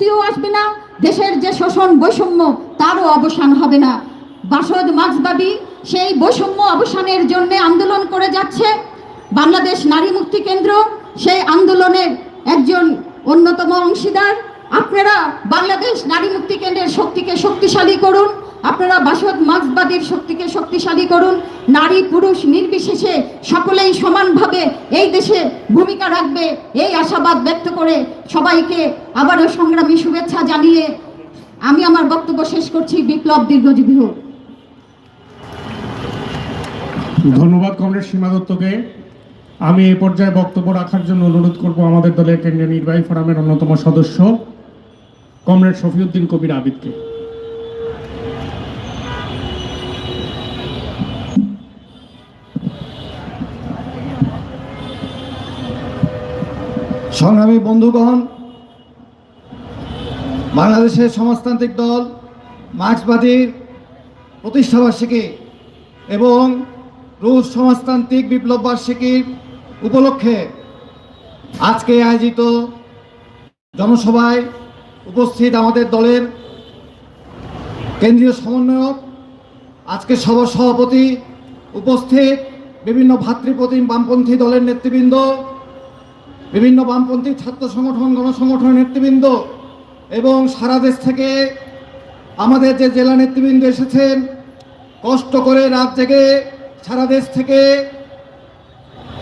মুক্তিও আসবে না, দেশের যে শোষণ বৈষম্য, তারও অবসান হবে না। বাসদ মাঝবাবি সেই বৈষম্য অবসানের জন্য আন্দোলন করে যাচ্ছে। বাংলাদেশ নারী মুক্তি কেন্দ্র সেই আন্দোলনের একজন অন্যতম অংশীদার। আপনারা বাংলাদেশ নারী মুক্তি কেন্দ্রের শক্তিকে শক্তিশালী করুন। আপনারা বাসদ মার্ক্সবাদীর শক্তিকে শক্তিশালী করুন। নারী, পুরুষ নির্বিশেষে সকলেই সমানভাবে এই দেশে ভূমিকা রাখবে এই আশাবাদ ব্যক্ত করে সবাইকে আবারও সংগ্রামী শুভেচ্ছা জানিয়ে আমি আমার বক্তব্য শেষ করছি বিপ্লব দীর্ঘজীবী হোক। ধন্যবাদ কমরেড সীমা দত্তকে। আমি এ পর্যায়ে বক্তব্য রাখার জন্য অনুরোধ করব আমাদের দলের কেন্দ্রীয় নির্বাহী ফোরামের অন্যতম সদস্য কমরেড শফিউদ্দিন কবির আবিদকে। সংগ্রামী বন্ধুগণ, বাংলাদেশের সমাজতান্ত্রিক দল, মার্ক্সবাদীর প্রতিষ্ঠাবার্ষিকী এবং রুশ সমাজতান্ত্রিক বিপ্লব বার্ষিকীর উপলক্ষে আজকে আয়োজিত জনসভায় উপস্থিত আমাদের দলের কেন্দ্রীয় সমন্বয়ক, আজকে সভা সভাপতি উপস্থিত বিভিন্ন ভাতৃপ্রতিম বামপন্থী দলের নেতৃবৃন্দ বিভিন্ন বামপন্থী ছাত্র সংগঠন, গণসংগঠনের নেতৃবৃন্দ এবং সারা দেশ থেকে আমাদের যে জেলা নেতৃবৃন্দ এসেছেন, কষ্ট করে রাত জেগে সারা দেশ থেকে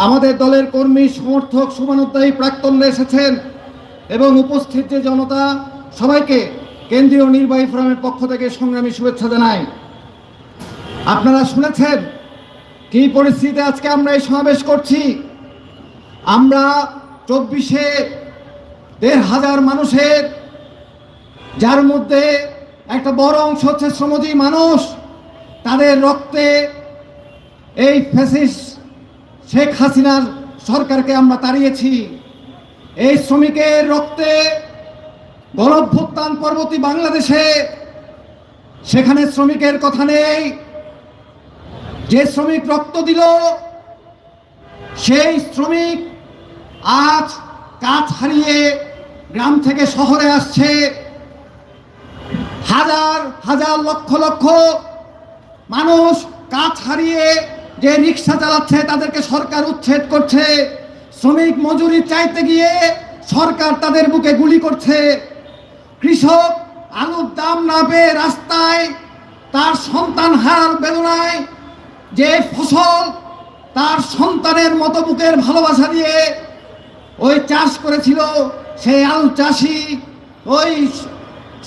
আমাদের দলের কর্মী, সমর্থক শুভানুদ্দায়ী প্রাক্তনরা এসেছেন এবং উপস্থিত যে জনতা, সবাইকে কেন্দ্রীয় নির্বাহী ফোরামের পক্ষ থেকে সংগ্রামী শুভেচ্ছা জানাই। আপনারা শুনেছেন কি পরিস্থিতিতে আজকে আমরা এই সমাবেশ করছি? আমরা চব্বিশে দেড় হাজার মানুষের, যার মধ্যে একটা বড় অংশ হচ্ছে শ্রমজীবী মানুষ, তাদের রক্তে এই ফ্যাসিস শেখ হাসিনার সরকারকে আমরা তাড়িয়েছি। এই শ্রমিকের রক্তে গণভ্যুত্থান পরবর্তী বাংলাদেশে, সেখানে শ্রমিকের কথা নেই। যে শ্রমিক রক্ত দিল, সেই শ্রমিক আজ কাজ হারিয়ে গ্রাম থেকে শহরে আসছে হাজার হাজার লক্ষ লক্ষ মানুষ কাজ হারিয়ে যে রিক্সা চালাচ্ছে, তাদেরকে সরকার উচ্ছেদ করছে। শ্রমিক মজুরি চাইতে গিয়ে সরকার তাদের বুকে গুলি করছে। কৃষক আলুর দাম না পেয়ে রাস্তায় তার সন্তান হারার বেদনায় যে ফসল তার সন্তানের মতো বুকের ভালোবাসা দিয়ে ওই চাষ করেছিল সেই আলু চাষি, ওই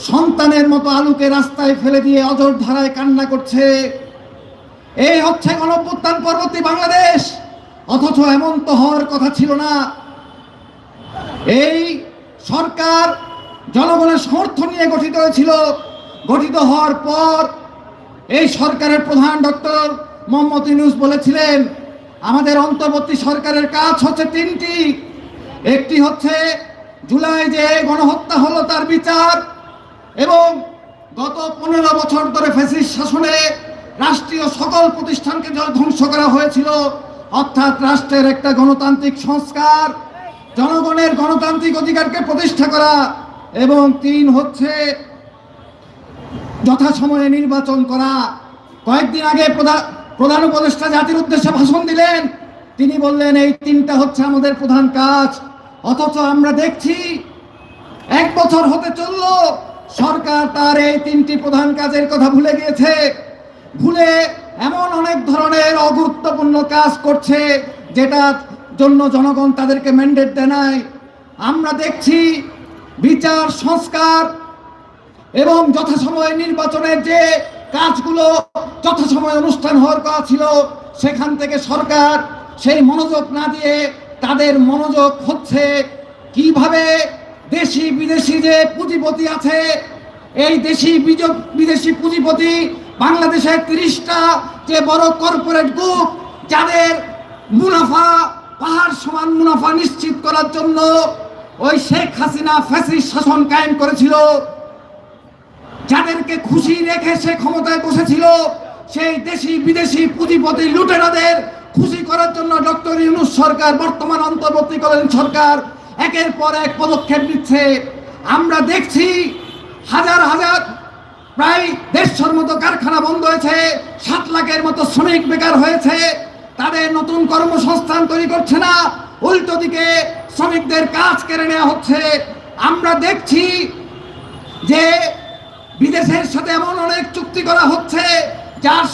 সন্তানের মতো আলুকে রাস্তায় ফেলে দিয়ে অজর ধারায় কান্না করছে। এই হচ্ছে গণপ্রত্যান পরবর্তী বাংলাদেশ। অথচ এমন তো হওয়ার কথা ছিল না। এই সরকার জনগণের সমর্থন নিয়ে গঠিত হয়েছিল। গঠিত হওয়ার পর এই সরকারের প্রধান ডক্টর মোহাম্মদ ইউনুস বলেছিলেন, আমাদের অন্তর্বর্তী সরকারের কাজ হচ্ছে তিনটি। একটি হচ্ছে জুলাই যে গণহত্যা হলো তার বিচার এবং গত পনেরো বছর ধরে ফ্যাসিস শাসনে রাষ্ট্রীয় সকল প্রতিষ্ঠানকে ধ্বংস করা হয়েছিল, অর্থাৎ রাষ্ট্রের একটা গণতান্ত্রিক সংস্কার, জনগণের গণতান্ত্রিক অধিকারকে প্রতিষ্ঠা করা এবং তিন হচ্ছে যথাসময়ে নির্বাচন করা। কয়েকদিন আগে প্রধা- প্রধান উপদেষ্টা জাতির উদ্দেশ্যে ভাষণ দিলেন। তিনি বললেন, এই তিনটা হচ্ছে আমাদের প্রধান কাজ। অথচ আমরা দেখছি, এক বছর হতে চলল, সরকার তার এই তিনটি প্রধান কাজের কথা ভুলে গিয়েছে। ভুলে এমন অনেক ধরনের অগুরুত্বপূর্ণ কাজ করছে, যেটার জন্য জনগণ তাদেরকে ম্যান্ডেট দেয় নাই। আমরা দেখছি বিচার, সংস্কার এবং যথাসময়ে নির্বাচনের যে কাজগুলো যথাসময়ে অনুষ্ঠান হওয়ার কথা ছিল, সেখান থেকে সরকার সেই মনোযোগ না দিয়ে তাদের মনোযোগ হচ্ছে কীভাবে দেশি বিদেশি যে পুঁজিপতি আছে, এই দেশি বিদেশি পুঁজিপতি বাংলাদেশের তিরিশটা যে বড় কর্পোরেট গ্রুপ যাদের মুনাফা, পাহাড় সমান মুনাফা নিশ্চিত করার জন্য ওই শেখ হাসিনা ফ্যাসিস্ট শাসন কায়েম করেছিল। যাদেরকে খুশি রেখে সে ক্ষমতায় বসেছিল, সেই দেশি বিদেশি পুঁজিপতি লুটেরাদের খুশি করার জন্য ডক্টর ইউনুস সরকার, বর্তমান অন্তর্বর্তীকালীন সরকার একের পর এক পদক্ষেপ নিচ্ছে। আমরা দেখছি হাজার হাজার, প্রায় দেড়শোর মতো কারখানা বন্ধ হয়েছে, সাত লাখের মতো শ্রমিক বেকার হয়েছে, তাদের নতুন কর্মসংস্থান তৈরি করছে না, উল্টো দিকে শ্রমিকদের কাজ কেড়ে নেওয়া হচ্ছে। আমরা দেখছি যে বিদেশের সাথে এমন অনেক চুক্তি করা হচ্ছে, যার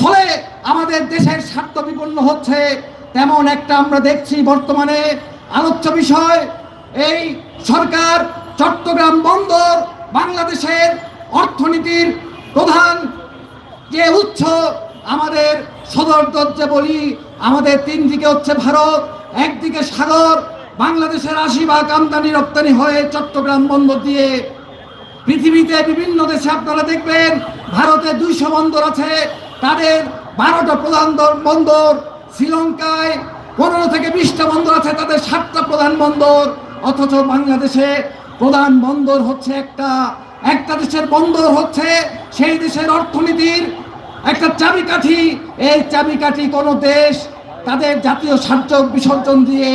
ফলে আমাদের দেশের স্বার্থ বিপন্ন হচ্ছে, তেমন একটা আমরা দেখছি বর্তমানে আলোচ্য বিষয়, এই সরকার চট্টগ্রাম বন্দর বাংলাদেশের অর্থনীতির প্রধান যে উৎস, আমাদের সদর দরজা বলি, আমাদের তিন দিকে হচ্ছে ভারত, একদিকে সাগর, বাংলাদেশের আশি আমদানি রপ্তানি হয়ে চট্টগ্রাম বন্দর দিয়ে পৃথিবীতে বিভিন্ন দেশে আপনারা দেখবেন, ভারতে দুইশো বন্দর আছে, তাদের বারোটা প্রধান বন্দর শ্রীলঙ্কায়, পনেরো থেকে বিশটা বন্দর আছে, তাদের সাতটা প্রধান বন্দর। অথচ বাংলাদেশে প্রধান বন্দর হচ্ছে একটা একটা দেশের বন্দর হচ্ছে সেই দেশের অর্থনীতির একটা চাবিকাঠি। এই চাবিকাঠি কোনো দেশ তাদের জাতীয় স্বার্থ বিসর্জন দিয়ে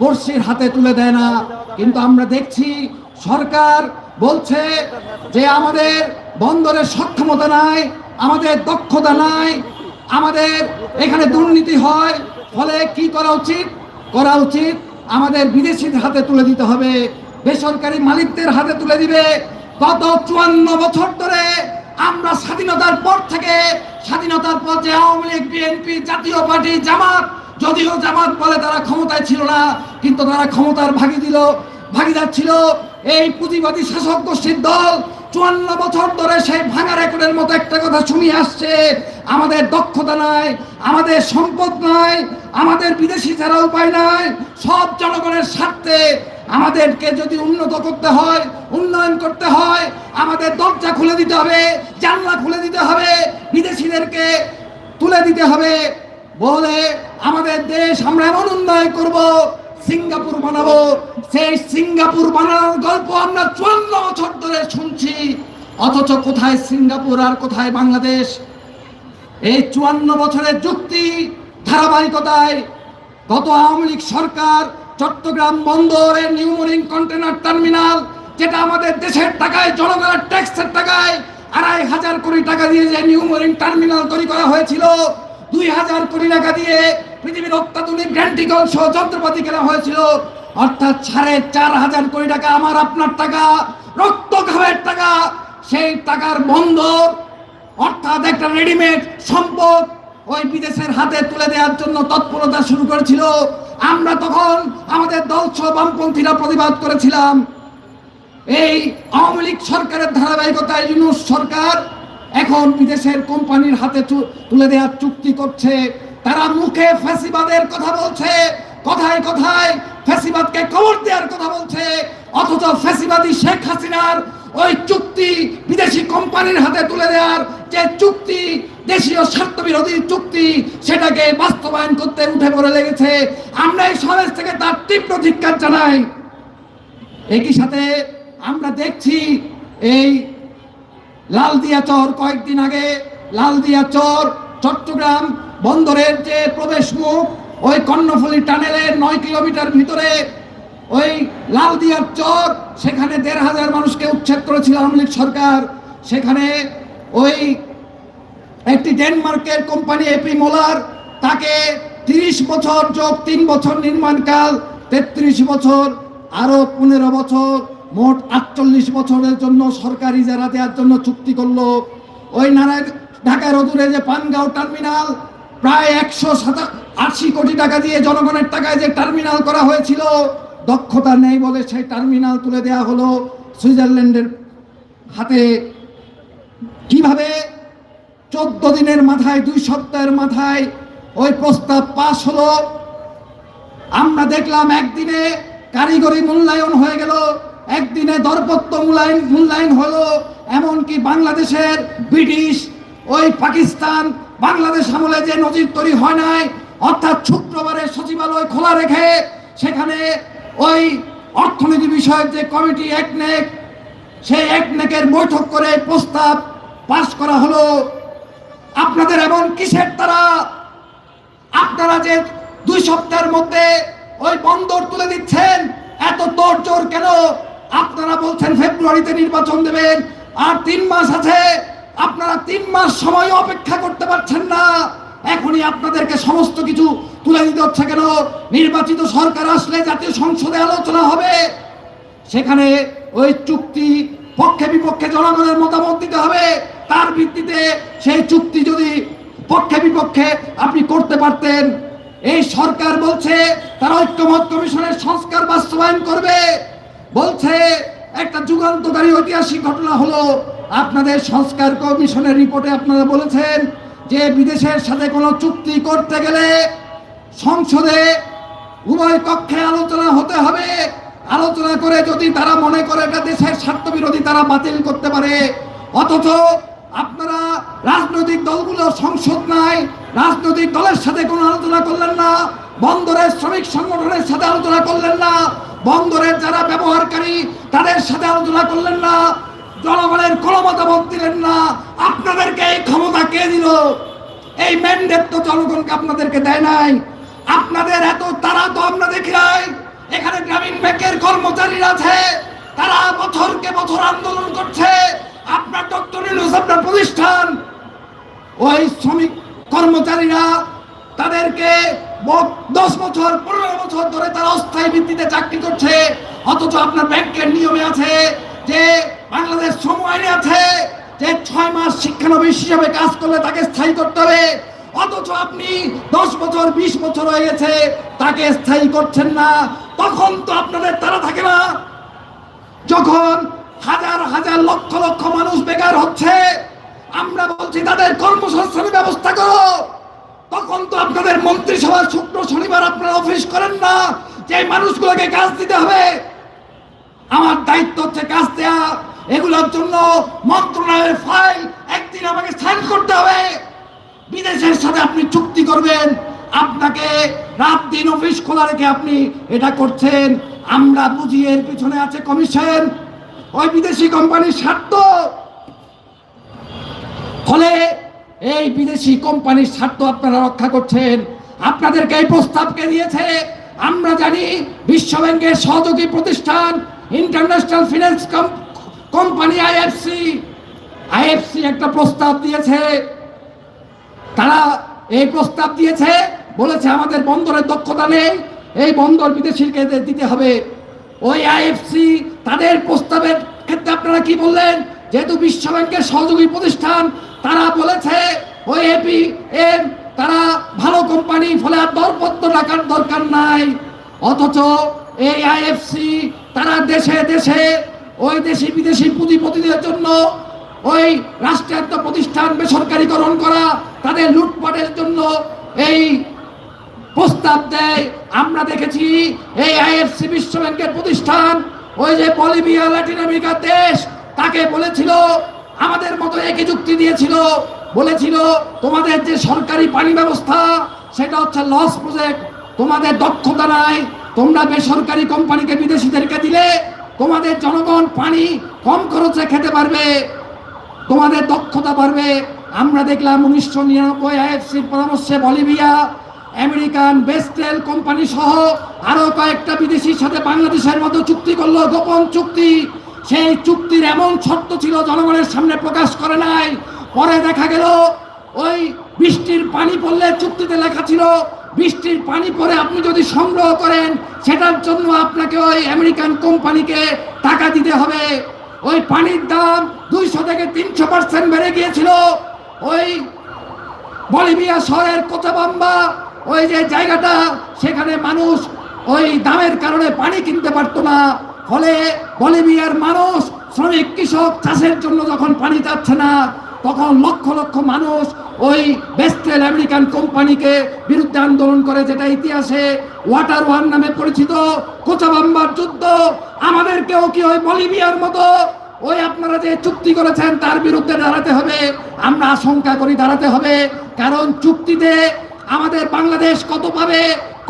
পড়শির হাতে তুলে দেয় না। কিন্তু আমরা দেখছি সরকার বলছে যে আমাদের বন্দরের সক্ষমতা নাই, আমাদের দক্ষতা নাই আমাদের এখানে দুর্নীতি হয়, ফলে কি করা উচিত? করা উচিত আমাদের বিদেশিদের হাতে তুলে দিতে হবে। বেসরকারি মালিকদের হাতে তুলে দিবে। গত চুয়ান্ন বছর ধরে আমরা স্বাধীনতার পর থেকে, স্বাধীনতার পর যে আওয়ামী লীগ বিএনপি জাতীয় পার্টি, জামাত, যদিও জামাত বলে তারা ক্ষমতায় ছিল না, কিন্তু তারা ক্ষমতার ভাগি দিল, ভাগিদার ছিল। এই পুঁজিবাদী শাসক গোষ্ঠীর দল চুয়ান্ন বছর ধরে সেই ভাঙা রেকর্ডের মতো একটা কথা শুনিয়ে আসছে। আমাদের দক্ষতা নাই, আমাদের সম্পদ নাই, আমাদের বিদেশি ছাড়া উপায় নাই, সব জনগণের স্বার্থে আমাদেরকে যদি উন্নত করতে হয়, উন্নয়ন করতে হয়, আমাদের দরজা খুলে দিতে হবে, জানলা খুলে দিতে হবে, বিদেশিদেরকে তুলে দিতে হবে, বলে আমাদের দেশ আমরা এমন উন্নয়ন করব, সিঙ্গাপুর বানাবো। সেই সিঙ্গাপুর বানানোর গল্প আমরা চুয়ান্ন বছর ধরে শুনছি, অথচ কোথায় সিঙ্গাপুর আর কোথায় বাংলাদেশ? এই চুয়ান্ন বছরের যুক্তি ধারাবাহিকতায় গত আওয়ামী লীগ সরকার চট্টগ্রাম বন্দরের নিউমোরিং কন্টেনার টার্মিনাল, যেটা আমাদের দেশের টাকায়, জনগণের ট্যাক্সের টাকায় আড়াই হাজার কোটি টাকা দিয়ে যে নিউমোরিং টার্মিনাল তৈরি করা হয়েছিল, দুই হাজার কোটি টাকা দিয়ে পৃথিবীর অত্যাধুনিক গ্র্যান্টিকল সহ যন্ত্রপাতি কেনা হয়েছিল। অর্থাৎ সাড়ে চার হাজার কোটি টাকা আমার আপনার টাকা রক্ত ঘামের টাকা, সেই টাকার বন্দর অর্থাৎ একটা রেডিমেড সম্পদ ওই বিদেশের হাতে তুলে দেওয়ার জন্য তৎপরতা শুরু করেছিল। আমরা তখন আমাদের দল সহ বামপন্থীরা প্রতিবাদ করেছিলাম। এই আওয়ামী লীগ সরকারের ধারাবাহিকতায় ইউনুস সরকার এখন বিদেশের কোম্পানির হাতে তুলে দেওয়ার চুক্তি করছে। তারা মুখে ফ্যাসিবাদের কথা বলছে, কথায় কথায় ফ্যাসিবাদকে কবর দেওয়ার কথা বলছে, অথচ ফ্যাসিবাদী শেখ হাসিনার ওই চুক্তি বিদেশি কোম্পানির হাতে তুলে দেওয়ার যে চুক্তি, দেশীয় স্বার্থ বিরোধী চুক্তি, সেটাকে বাস্তবায়ন করতে উঠে পড়ে লেগেছে। আমরা এই সমাজ থেকে তার তীব্র ধিক্কার জানাই। একই সাথে আমরা দেখছি এই লালদিয়া চর, কয়েকদিন আগে লালদিয়া চর, চট্টগ্রাম বন্দরের যে প্রবেশ মুখ, ওই কর্ণফুলী টানেলের নয় কিলোমিটার ভিতরে ওই লালদিয়ার চর, সেখানে দেড় হাজার মানুষকে উচ্ছেদ করেছিল আওয়ামী সরকার। সেখানে ওই একটি ডেনমার্কের কোম্পানি এপি মোলার, তাকে তিরিশ বছর যোগ তিন বছর নির্মাণকাল, তেত্রিশ বছর আরও পনেরো বছর, মোট আটচল্লিশ বছরের জন্য সরকার ইজারা দেওয়ার জন্য চুক্তি করল। ওই নারায়ণ, ঢাকার অদূরে যে পানগাঁও টার্মিনাল, প্রায় একশো সাতা, আশি কোটি টাকা দিয়ে জনগণের টাকায় যে টার্মিনাল করা হয়েছিল, দক্ষতা নেই বলে সেই টার্মিনাল তুলে দেওয়া হলো। সুইজারল্যান্ডের হাতে কীভাবে চোদ্দ দিনের মাথায়, দুই সপ্তাহের মাথায় ওই প্রস্তাব পাশ হলো? আমরা দেখলাম একদিনে কারিগরি মূল্যায়ন হয়ে গেল, একদিনে দরপত্র মূল্যায়ন মূল্যায়ন হলো, এমনকি বাংলাদেশের ব্রিটিশ, ওই পাকিস্তান, বাংলাদেশ আমলে যে নজির তৈরি হয় নাই, অর্থাৎ শুক্রবারে সচিবালয় খোলা রেখে সেখানে ওই অর্থনীতি বিষয়ক যে কমিটি, একনেক, সেই একনেকের বৈঠক করে প্রস্তাব পাশ করা হলো। আপনাদের এমন কিসের তারা? আপনারা যে দুই সপ্তাহের মধ্যে ওই বন্দর তুলে দিচ্ছেন, এত তোড়জোড় কেন? আপনারা বলছেন ফেব্রুয়ারিতে নির্বাচন দেবেন, আর তিন মাস আছে। আপনারা তিন মাস সময় অপেক্ষা করতে পারছেন না। এখনই আপনাদেরকে সমস্ত কিছু তুলে দিতে হচ্ছে কেন? নির্বাচিত সরকার আসলে জাতীয় সংসদে আলোচনা হবে। সেখানে ওই চুক্তি পক্ষে বিপক্ষে জনগণের মতামত দিতে হবে। তার ভিত্তিতে সেই চুক্তি যদি পক্ষে বিপক্ষে আপনি করতে পারতেন, এই সরকার বলছে তারা ঐক্যমত কমিশনের সংস্কার বাস্তবায়ন করবে। বলছে, একটা যুগান্তকারী ঐতিহাসিক ঘটনা হলো আপনাদের সংস্কার কমিশনের রিপোর্টে আপনারা বলেছেন যে বিদেশের সাথে কোনো চুক্তি করতে গেলে সংসদে উভয় পক্ষে আলোচনা হতে হবে। আলোচনা করে যদি তারা মনে করে এটা দেশের স্বার্থ বিরোধী তারা বাতিল করতে পারে। অথচ আপনারা রাজনৈতিক দলগুলো সংসদ নাই, রাজনৈতিক দলের সাথে কোনো আলোচনা করলেন না, বন্দরের শ্রমিক সংগঠনের সাথে আলোচনা করলেন না, বন্দরের যারা ব্যবহারকারী তাদের সাথে আলোচনা করলেন না, জনগণের কোনো মতামত দিলেন না। আপনাদেরকে এই ক্ষমতা কে দিল? এই ম্যান্ডেট তো জনগণকে আপনাদেরকে দেয় নাই। আপনাদের এত তারা তো আমরা দেখি নাই। এখানে গ্রামীণ ব্যাংকের কর্মচারীরা আছে, তারা বছরকে বছর আন্দোলন করছে। আপনার ডক্টর ইউনুস আপনার প্রতিষ্ঠান। ওই শ্রমিক কর্মচারীরা তাদেরকে দশ বছর, পনেরো বছর ধরে তারা অস্থায়ী ভিত্তিতে চাকরি করছে। অথচ আপনার ব্যাংকের নিয়মে আছে যে, বাংলাদেশ শ্রম আইনে আছে যে, ছয় মাস শিক্ষানবিশ হিসাবে কাজ করলে তাকে স্থায়ী করতে হবে। অথচ আপনি দশ বছর, বিশ বছর হয়ে গেছে, তাকে স্থায়ী করছেন না। তখন তো আপনাদের তারা থাকে না। যখন হাজার হাজার লক্ষ লক্ষ মানুষ বেকার হচ্ছে। আমরা বলছি, তাদের কর্মসংস্থানের ব্যবস্থা করো। তখন তো আপনাদের মন্ত্রিসভার শুক্র শনিবার আপনারা অফিস করেন না, যে মানুষগুলোকে কাজ দিতে হবে। আমার দায়িত্ব হচ্ছে কাজ দেয়া। এগুলোর জন্য মন্ত্রণালয়ের ফাইল একদিন আমাকে সাইন করতে হবে। বিদেশের সাথে আপনি চুক্তি করবেন। আপনাকে রাত দিন অফিস খোলা রেখে আপনি এটা করছেন। আমরা বুঝি এর পিছনে আছে কমিশন। ওই বিদেশি কোম্পানির স্বার্থ। ফলে এই বিদেশি কোম্পানির স্বার্থ আপনারা রক্ষা করছেন। আপনাদেরকে এই প্রস্তাবকে দিয়েছে, আমরা জানি বিশ্ব ব্যাংকের সহযোগী প্রতিষ্ঠান international finance company IFC. IFC একটা প্রস্তাব দিয়েছে। তারা এই প্রস্তাব দিয়েছে, বলেছে আমাদের বন্দরের দক্ষতা নেই, এই বন্দর বিদেশিকে দিতে হবে। ওই আইএফসি তাদের প্রস্তাবের ক্ষেত্রে আপনারা কি বললেন? যেহেতু বিশ্ব ব্যাংকের সহযোগী প্রতিষ্ঠান, তারা বলেছে, ওই এপি এর তারা ভালো কোম্পানি, ফলে আর দরপত্র রাখার দরকার নাই। অথচ এই আইএফসি তারা দেশে দেশে, ওই দেশি, বিদেশি পুঁজিপতিদের জন্য ওই রাষ্ট্রায়ত্ত প্রতিষ্ঠান বেসরকারীকরণ করা, তাদের লুটপাটের জন্য এই প্রস্তাব দেয়। আমরা দেখেছি এই আইএফসি বিশ্ব ব্যাংকের প্রতিষ্ঠান ওই যে বলিভিয়া ল্যাটিন আমেরিকার দেশ, তাকে বলেছিল, আমাদের মতো একই যুক্তি দিয়েছিল, বলেছিল, তোমাদের যে সরকারি পানি ব্যবস্থা, সেটা হচ্ছে লস প্রজেক্ট, তোমাদের দক্ষতা নাই, তোমরা বেসরকারি কোম্পানিকে বিদেশিদেরকে দিলে, তোমাদের জনগণ পানি কম খরচে খেতে পারবে, তোমাদের দক্ষতা বাড়বে। আমরা দেখলাম উনিশশো নিরানব্বই আইএফসির পরামর্শে বলিভিয়া আমেরিকান বেস্টেল কোম্পানি সহ আরও কয়েকটা বিদেশির সাথে বাংলাদেশের মতো চুক্তি করল, গোপন চুক্তি। সেই চুক্তির এমন শর্ত ছিল, জনগণের সামনে প্রকাশ করে নাই। পরে দেখা গেল, ওই বৃষ্টির পানি পড়লে চুক্তিতে লেখা ছিল, বৃষ্টির পানি পরে আপনি যদি সংগ্রহ করেন, সেটার জন্য আপনাকে ওই আমেরিকান কোম্পানিকে টাকা দিতে হবে। ওই পানির দাম দুইশো থেকে তিনশো পার্সেন্ট বেড়ে গিয়েছিল। ওই বলিভিয়া শহরের কোচাবাম্বা ওই যে জায়গাটা, সেখানে মানুষ ওই দামের কারণে পানি কিনতে পারতো না। ফলে বলিভিয়ার মানুষ, শ্রমিক, কৃষক চাষের জন্য যখন পানি চাচ্ছে না, তখন লক্ষ লক্ষ মানুষ ওই বেস্টেল আমেরিকান কোম্পানিকে বিরুদ্ধে আন্দোলন করে, যেটা ইতিহাসে ওয়াটার ওয়ান নামে পরিচিত কোচাবাম্বার যুদ্ধ। আমাদেরকেও কি ওই বলিভিয়ার মতো ওই আপনারা যে চুক্তি করেছেন, তার বিরুদ্ধে দাঁড়াতে হবে? আমরা আশঙ্কা করি দাঁড়াতে হবে। কারণ চুক্তিতে আমাদের বাংলাদেশ কত পাবে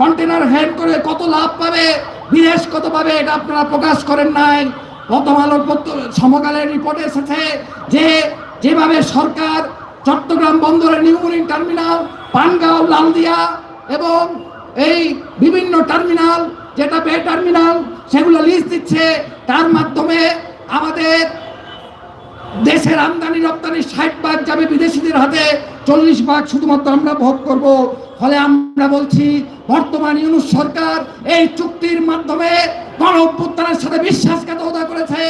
কন্টেনার হ্যান্ড করে কত লাভ পাবে, বিদেশ কত পাবে এটা আপনারা প্রকাশ করেন নাই। প্রথম আলোর সমকালের রিপোর্টে এসেছে যে, যেভাবে সরকার চট্টগ্রাম বন্দরের নিউমুরিং টার্মিনাল পানগাঁও, লালদিয়া এবং এই বিভিন্ন টার্মিনাল যেটা বে টার্মিনাল সেগুলো লিজ দিচ্ছে। তার মাধ্যমে আমাদের দেশের আমদানি রপ্তানি ষাট ভাগ যাবে বিদেশিদের হাতে। চল্লিশ ভাগ শুধুমাত্র আমরা ভোগ করব। ফলে আমরা বলছি, বর্তমান ইউনুস সরকার এই চুক্তির মাধ্যমে গণ সাথে বিশ্বাসঘাতকতা করেছে।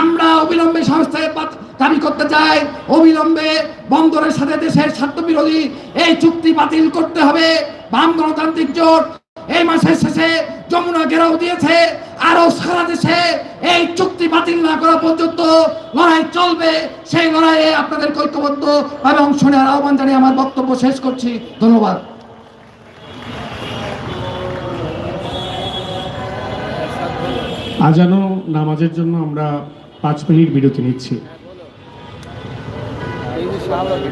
আমরা অবিলম্বে সংস্থায় দাবি করতে চাই। অবিলম্বে বন্দরের সাথে দেশের স্বার্থ বিরোধী এই চুক্তি বাতিল করতে হবে। বাম গণতান্ত্রিক জোট এই মাসের শেষে যমুনা ঘেরাও দিয়েছে আরও সারা দেশে এই চুক্তি বাতিল না করা পর্যন্ত লড়াই চলবে। সেই লড়াইয়ে আপনাদের ঐক্যবদ্ধ ভাবে অংশ নেওয়ার আহ্বান জানিয়ে আমার বক্তব্য শেষ করছি। ধন্যবাদ। আজানো নামাজের জন্য আমরা পাঁচ মিনিট বিরতি নিচ্ছি। শাহবাগে